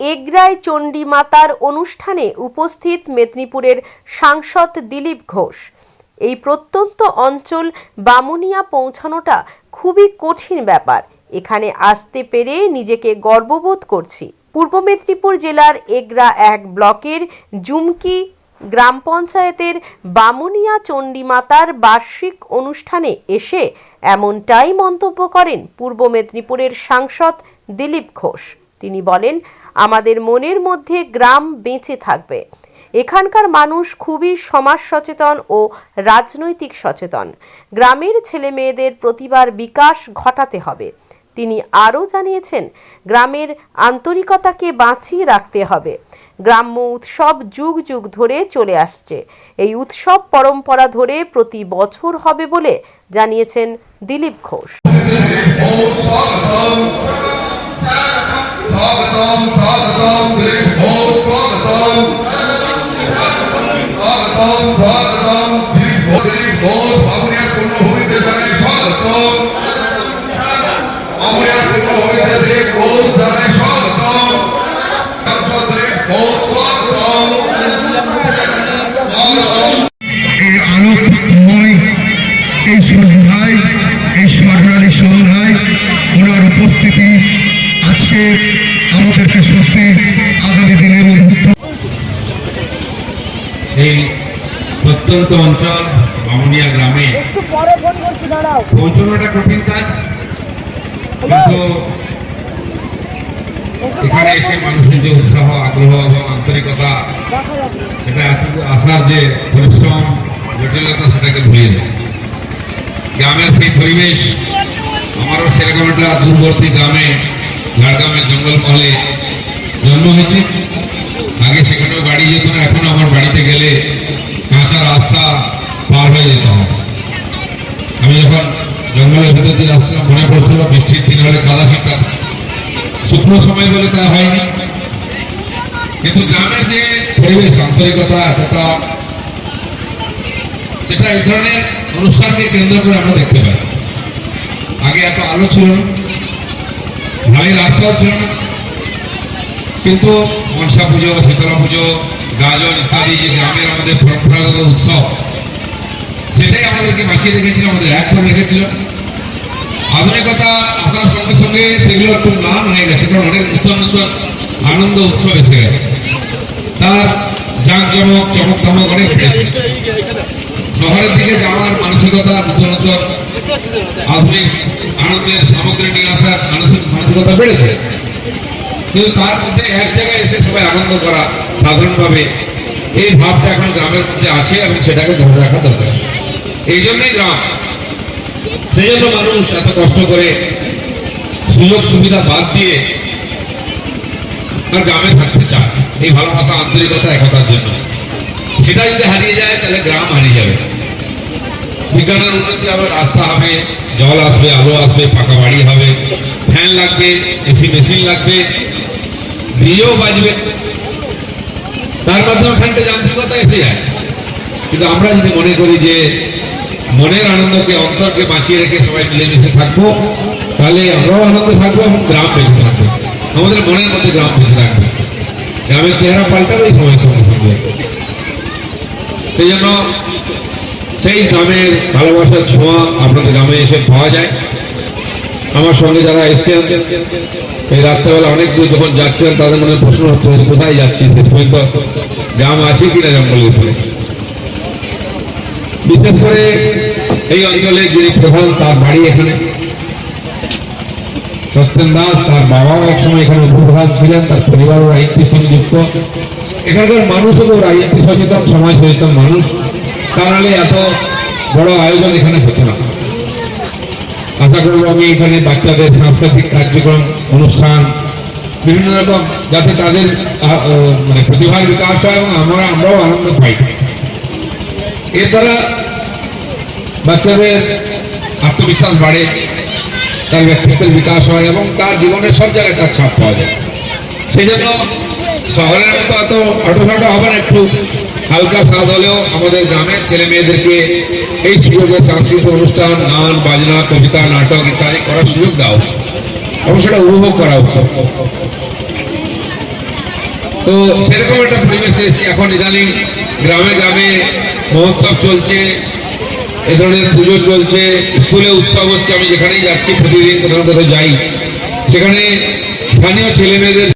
এগরায় চণ্ডী মাতার অনুষ্ঠানে উপস্থিত মেদিনীপুরের সাংসদ দিলীপ ঘোষ। এই প্রত্যন্ত অঞ্চল বামুনিয়া পৌঁছানোটা খুবই কঠিন ব্যাপার। এখানে আসতে পেরে নিজেকে গর্ববোধ করছি। পূর্ব মেদিনীপুর জেলার এগরা এক ব্লকের জুমকি গ্রাম পঞ্চায়েতের বামুনিয়া চণ্ডী মাতার বার্ষিক অনুষ্ঠানে এসে এমনটাই মন্তব্য করেন পূর্ব মেদিনীপুরের সাংসদ দিলীপ ঘোষ। তিনি বলেন, আমাদের মনের মধ্যে গ্রাম বেঁচে থাকবে। এখানকার মানুষ খুবই সমাজ সচেতন ও রাজনৈতিক সচেতন। গ্রামের ছেলে মেয়েদের প্রতিভার বিকাশ ঘটাতে হবে। তিনি আরও জানিয়েছেন, গ্রামের আন্তরিকতাকে বাঁচিয়ে রাখতে হবে। গ্রাম্য উৎসব যুগ যুগ ধরে চলে আসছে। এই উৎসব পরম্পরা ধরে প্রতি বছর হবে বলে জানিয়েছেন দিলীপ ঘোষ। স্বাগতম স্বাগতম দিলীপ ঘোষ স্বাগতম। স্বাগতম স্বাগতম দিলীপ ঘোষ দিলীপ ঘোষ বাবুনিয়ার পূর্ণভূমিতে জানাই স্বাগতম। বাবুনিয়ার পূর্ণভূমিতে দিলীপ ঘোষ জানাই স্বাগতম। স্বাগতম। স্বাগতম। এই সন্ধ্যায়, এই উপস্থিতি আজকে আমাদেরকে সত্যি আগামী দিনের এই প্রত্যন্ত অঞ্চল মামুনিয়া গ্রামে পৌঁছানোটা কঠিন কাজ কিন্তু এখানে এসে মানুষের যে উৎসাহ আগ্রহ এবং আন্তরিকতা এটা এতটুকু আসার যে পরিশ্রম জটিলতা সেটাকে ভুলিয়ে দেয়। গ্রামের সেই পরিবেশ আমারও সেরকম একটা দূরবর্তী গ্রামে ঝাড়গ্রামের জঙ্গল জঙ্গলমহলে জন্ম হয়েছে। আগে সেখানেও বাড়ি যেত না, এখন আমার বাড়িতে গেলে কাঁচা রাস্তা পার হয়ে যেত আমি যখন জঙ্গলের ভেতর দিয়ে আসছিলাম, মনে পড়ছিল বৃষ্টির দিন হলে কাদা ছিটা শুকনো সময় বলে তা হয়নি। কিন্তু গ্রামের যে পরিবেশ, আন্তরিকতা এতটা, সেটা এই ধরনের অনুষ্ঠানকে কেন্দ্র করে আমরা দেখতে পাই। আগে এত আলো ছিল না ভালোই রাস্তাও ছিল কিন্তু মনসা পুজো, শীতলা পুজো গাজন ইত্যাদি যে গ্রামের আমাদের পরম্পরাগত উৎসব, সেটাই আমাদেরকে বাঁচিয়ে রেখেছিল, আমাদের এক করে রেখেছিল। আধুনিকতা আসার সঙ্গে সঙ্গে সেগুলো একটু নাম হয়ে গেছে, কারণ অনেক নতুন নতুন আনন্দ উৎসব এসে গেছে। তার জাঁকজমক চমক ধমক অনেক বেড়েছে। শহরের দিকে যাওয়ার মানসিকতা নতুন নতুন, আধুনিক আনন্দের সামগ্রী নিয়ে আসার মানসিক মানসিকতা বেড়েছে। কিন্তু তার মধ্যে এক জায়গায় এসে সবাই আনন্দ করা সাধারণভাবে এই ভাবটা এখন গ্রামের মধ্যে আছে এবং সেটাকে ধরে রাখা দরকার। এই জন্যই গ্রাম, সেই জন্য মানুষ এত কষ্ট করে সুযোগ সুবিধা বাদ দিয়ে আর গ্রামে থাকতে চায়। এই ভালোবাসা, আন্তরিকতা, একতার জন্য। সেটা যদি হারিয়ে যায়, তাহলে গ্রাম হারিয়ে যাবে। বিজ্ঞানের উন্নতি হবে রাস্তা হবে। জল আসবে আলো আসবে পাকা বাড়ি হবে ফ্যান লাগবে এসি মেশিন লাগবে বিয়েও বাজবে তার মাধ্যমে ওখানটা যান্ত্রিকতা এসে যায় কিন্তু আমরা যদি মনে করি যে মনের আনন্দকে অন্তরকে বাঁচিয়ে রেখে সবাই মিলেমিশে থাকব তাহলে আমরাও আনন্দে থাকব এবং গ্রাম বেঁচে থাকব আমাদের মনের মধ্যে গ্রাম বেঁচে থাকবে গ্রামের চেহারা পাল্টাবে এই সময়ের সঙ্গে সঙ্গে সেই জন্য সেই গ্রামের ভালোবাসার ছোঁয়া আপনাদের গ্রামে এসে পাওয়া যায়। আমার সঙ্গে যারা এসছেন, এই রাত্রেবেলা অনেক দূর যখন যাচ্ছেন তাদের মনে প্রশ্ন হচ্ছে কোথায় যাচ্ছি? শেষ পর্যন্ত গ্রাম আছে কিনা জঙ্গলের উপরে। বিশেষ করে এই অঞ্চলে যিনি প্রধান, তার বাড়ি এখানে। সত্যেন দাস, তার বাবাও একসময় এখানে উপপ্রধান ছিলেন, তার পরিবারও রাজনীতির সঙ্গে যুক্ত। এখানকার মানুষও তো রাজনীতি সচেতন সমাজ সচেতন মানুষ। তাহলে এত বড় আয়োজন এখানে হতো না। আশা করব আমি এখানে বাচ্চাদের সাংস্কৃতিক কার্যক্রম, অনুষ্ঠান, বিভিন্ন রকম যাতে তাদের মানে প্রতিভার বিকাশ হয় এবং আমরা, আমরাও আনন্দ পাই। এর দ্বারা বাচ্চাদের আত্মবিশ্বাস বাড়ে, তার ব্যক্তিত্বের বিকাশ হয় এবং তার জীবনের সব জায়গায় তার ছাপ পাওয়া যায়। সেই জন্য শহরের মতো এত অটোফাটো হবে না একটু হালকা স্বাদ হলেও আমাদের গ্রামের ছেলে মেয়েদেরকে এই সুযোগে সাংস্কৃতিক অনুষ্ঠান, গান, বাজনা, কবিতা, নাটক ইত্যাদি করার সুযোগ দেওয়া উচিত এবং সেটা উপভোগ করা উচিত তো সেরকম একটা পরিবেশে এখন ইদানিং গ্রামে গ্রামে মহোৎসব চলছে, এ ধরনের পুজো চলছে, স্কুলে উৎসব হচ্ছে। আমি যেখানেই যাচ্ছি, প্রতিদিন কোথাও কোথাও যাই। সেখানে স্থানীয় ছেলে মেয়েদের বিজ্ঞাপনের